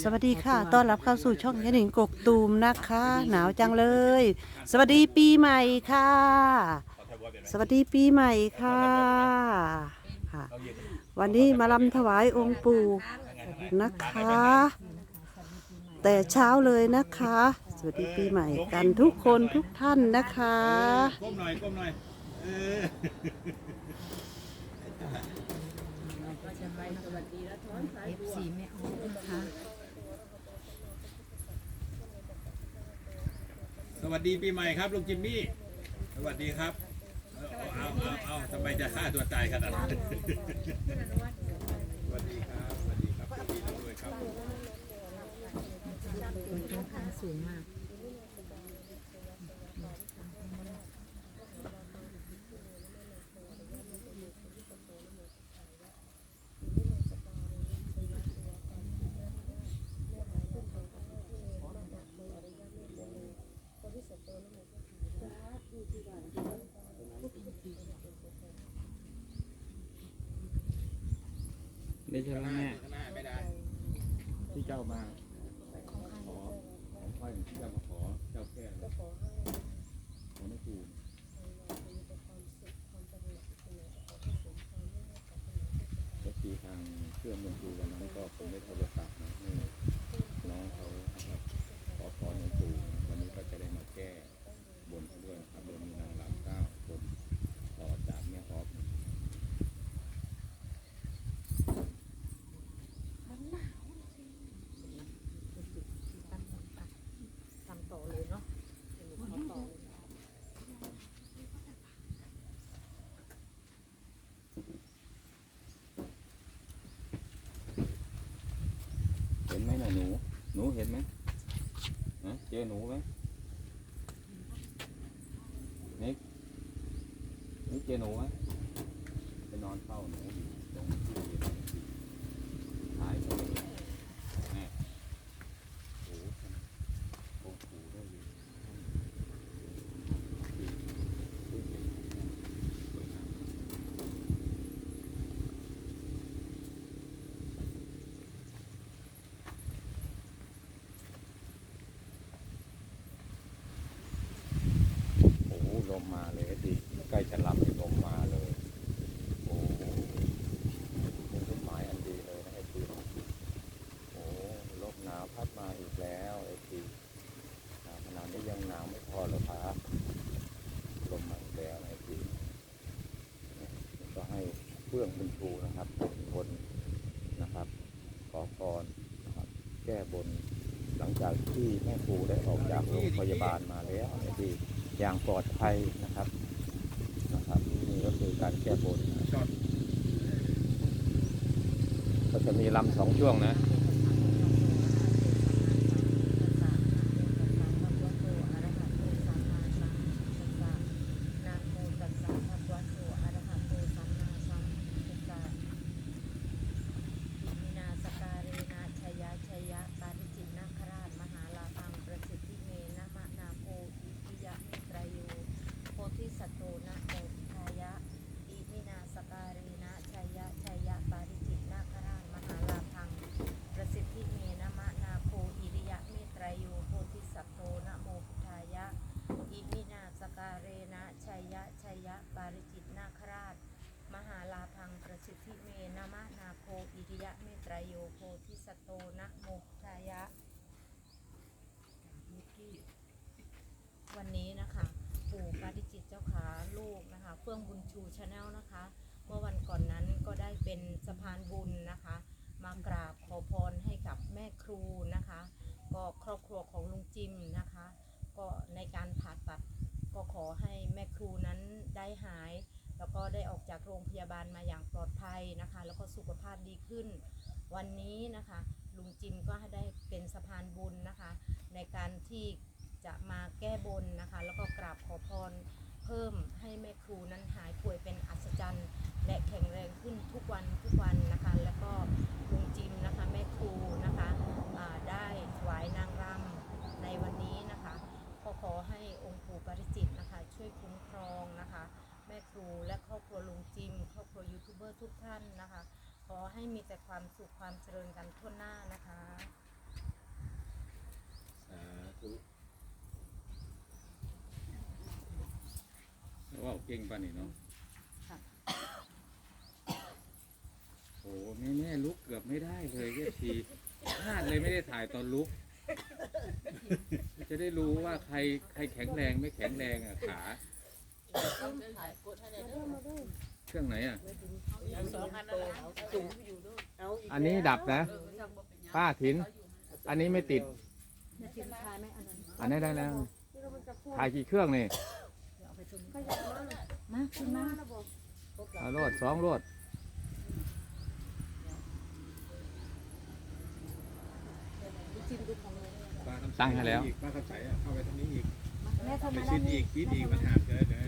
สวัสดีค่ะ ต้อนรับเข้าสู่ช่องยายหนิงกกตูมนะคะ หนาวจังเลย สวัสดีปีใหม่ค่ะ สวัสดีปีใหม่ค่ะค่ะ วันนี้มาลำถวายองค์ปู่นะคะ แต่เช้าเลยนะคะ สวัสดีปีใหม่กันทุกคนทุกท่านนะคะ ก้มหน่อยก้มหน่อยเออฟซีไม่ออกนะคะ สวัสดีปีใหม่ครับลุงจิมมี่ สวัสดีครับ เอาเอาเอาเอาทำไมจะฆ่าตัวตายขนาดนั้นสวัสดีครับสวัสดีครับสวัสดีด้วยครับ สูงมาก ได้ใช่ไหมแม่ข้างหน้าไม่ได้ที่เจ้ามาขอของค่อที่เจ้ามาขอเจ้าแก้ขอไม่ถูกก็คือทางเครื่องมือครูวันนั้นก็ผมได้โทรศัพท์มาให้น้องเขานะครับขอพรหลวงปู่วันนี้ก็จะได้มาแก้บนเขาด้วยนะครับโดยมีนางรำเก้าคนต่อจากแม่ออฟ ทำ ต่อเลยเนาะเห็นไหมน่ะหนู หนูเห็นไหมฮะเจอหนูไหมนิกนิกเจอหนูไหมไปนอนเฝ้าหนูอยู่ตรงที่เรียนถ่ายไปเลยแม่โอ้โหโอ้โหได้เลยสวยงาม โอ้โหลมมาเลยดิใกล้จะหลับเลยลมมาเลย โอ้โหเป็นต้นไม้อันดีเลยนะไอ้ทีโอ้ลมหนาวพัดมาอีกแล้วไอ้ทีหนาวขนาดนี้ยังหนาวไม่พอเหรอครับลมมาอีกแล้วนะไอ้ทีเนี่ยก็ให้ เพื่องบุญชูนะครับเป็นคนนะครับขอพรนะครับ แก้บนหลังจากที่แม่ครูได้ออกจากโรงพยาบาลมาแล้วไอ้ทีอย่างปลอดภัยนะครับนะครับนี่ก็คือการแก้บนนะช็อตก็จะมีลำสองช่วงนะ มินาสการีนาชยาชยะปาริจิตนาคราช มหาลาพังประสิทธิเมนะมะนาโพอิปิยะมิตรโยโพธิสัตโตนะโมทายะ อิมินาสการีนะชยะชยะปาริจิตนาคราช มหาลาพัง ประสิทธิเมนะมะนาโพอิริยะมิตรโยโพธิสัตโตนะโมพุทธายะ อิมินาสการเรนะชัยยะชัยยะปาริจิตนาคราช มหาลาพังประสิทธิเมนะมะนาโคอิริยะเมตรโยโพธิสตโตนะโมพุทธายะ วันนี้นะคะ ปู่ปาริจิตเจ้าขาลูกนะคะ เฟื่องบุญชูชาแนลนะคะ เมื่อวันก่อนนั้นก็ได้เป็นสะพานบุญนะคะ มากราบขอพรให้กับแม่ครูนะคะ ก็ครอบครัวของลุงจิมนะคะ ก็ในการผ่าตัดก็ขอให้แม่ครูนั้นได้หาย แล้วก็ได้ออกจากโรงพยาบาลมาอย่างปลอดภัยนะคะ แล้วก็สุขภาพดีขึ้น วันนี้นะคะลุงจิมก็ได้เป็นสะพานบุญนะคะ ในการที่จะมาแก้บนนะคะ แล้วก็กราบขอพร เพิ่มให้แม่ครูนั้นหายป่วยเป็นอัศจรรย์ และแข็งแรงขึ้นทุกวันทุกวันนะคะ แล้วก็ลุงจิมนะคะแม่ครูนะคะได้ถวายนางรำในวันนี้นะคะก็ขอให้องค์ปู่ปาริจิตนะคะช่วยคุ้มครองนะคะ แม่ครูและครอบครัวลุงจิม ครอบครัวยูทูบเบอร์ทุกท่านนะคะ ขอให้ให้มีแต่ความสุขความเจริญกันทั่วหน้านะคะสาธุ แล้ วว่าเก่งป่ะนี่เนาะโอ้แม่แม่ลุกเกือบไม่ได้เลยเอฟทีพลาดเลยไม่ได้ถ่ายตอนลุก จะได้รู้ว่าใครใครแข็งแรงไม่แข็งแรงอะขา เครื่องไหนอะ อันนี้ดับนะ ป้าถิน อันนี้ไม่ติด อันนี้ได้แล้ว ถ่ายกี่เครื่องนี่ เอาโรดสองโรดป้าคำใสตั้งให้แล้วอีกป้าคำใสอะเข้าไปทางนี้อีก แม่ทำไปมาชิดอีกคิดอีกมันห่างเกินเออ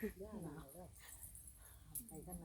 เออนั่นแห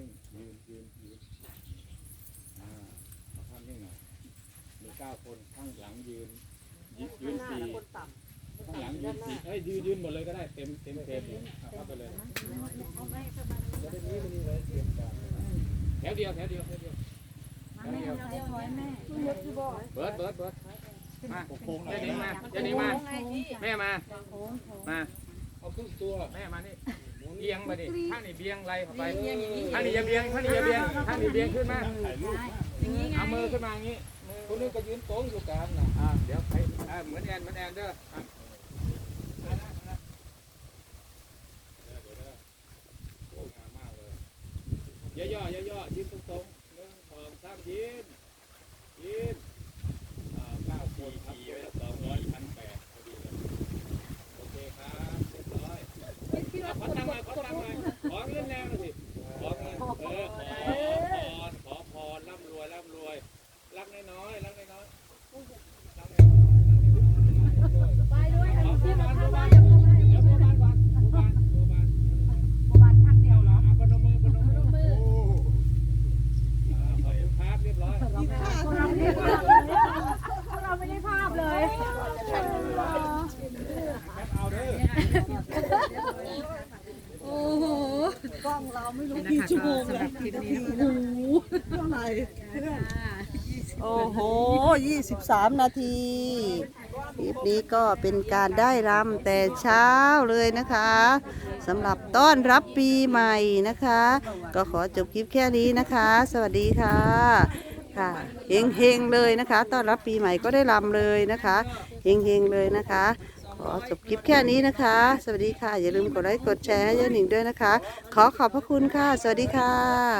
นิ่งยืนยืนยืนอ่าเอาภาพนิ่งหน่อยมีเก้าคนข้างหลังยืนยืนยืนสี่ข้างหลังยืนสี่เอ้ยยืนยืนหมดเลยก็ได้เต็มเต็มเต็มเอาเข้าไปเลยจะได้นี้ไปนี่เลยเตรียมการแถวเดียวแถวเดียวแถวเดียวแถวเดียวเบิร์ดเบิร์ดเบิร์ดมาเจนี่มาเจนี่มาแม่มามาเอาครึ่งตัวแม่มานี่ เบียงมาดิข้างนี่เบียงไรเข้าไปข้างนี่อย่าเบียงข้างนี่อย่าเบียงข้างนี่เบียงขึ้นมาเอามือขึ้นมาอย่างนี้มือคนนึงก็ยืนโต้งอยู่กลางนะอ่าเดี๋ยวไปอ่าเหมือนแอนเหมือนแอนเด้ออะโอ้งามมากเลยย่อย่อย่อย่อยืนตรงๆหนึ่งสองสามยืนยืนอ่าเก้าคนครับสองร้อยพันแปดพอดีเลยโอเคครับเรียบร้อย ขอ ตังค์หน่อยขอตังค์หน่อยขอเงินแรงหน่อยสิขอเงินเออ งแล้วโอ้โห 23 นาทีคลิปนี้ก็เป็นการได้รำแต่เช้าเลยนะคะสำหรับต้อนรับปีใหม่นะคะ ก็ขอจบคลิปแค่นี้นะคะ สวัสดีค่ะค่ะเฮงเฮงเลยนะคะ ต้อนรับปีใหม่ก็ได้รำเลยนะคะเฮงเฮงเลยนะคะ ขอจบคลิปแค่นี้นะคะ สวัสดีค่ะ อย่าลืมกดไลค์กดแชร์ให้ยาหนิงด้วยนะคะ ขอขอบพระคุณค่ะ สวัสดีค่ะ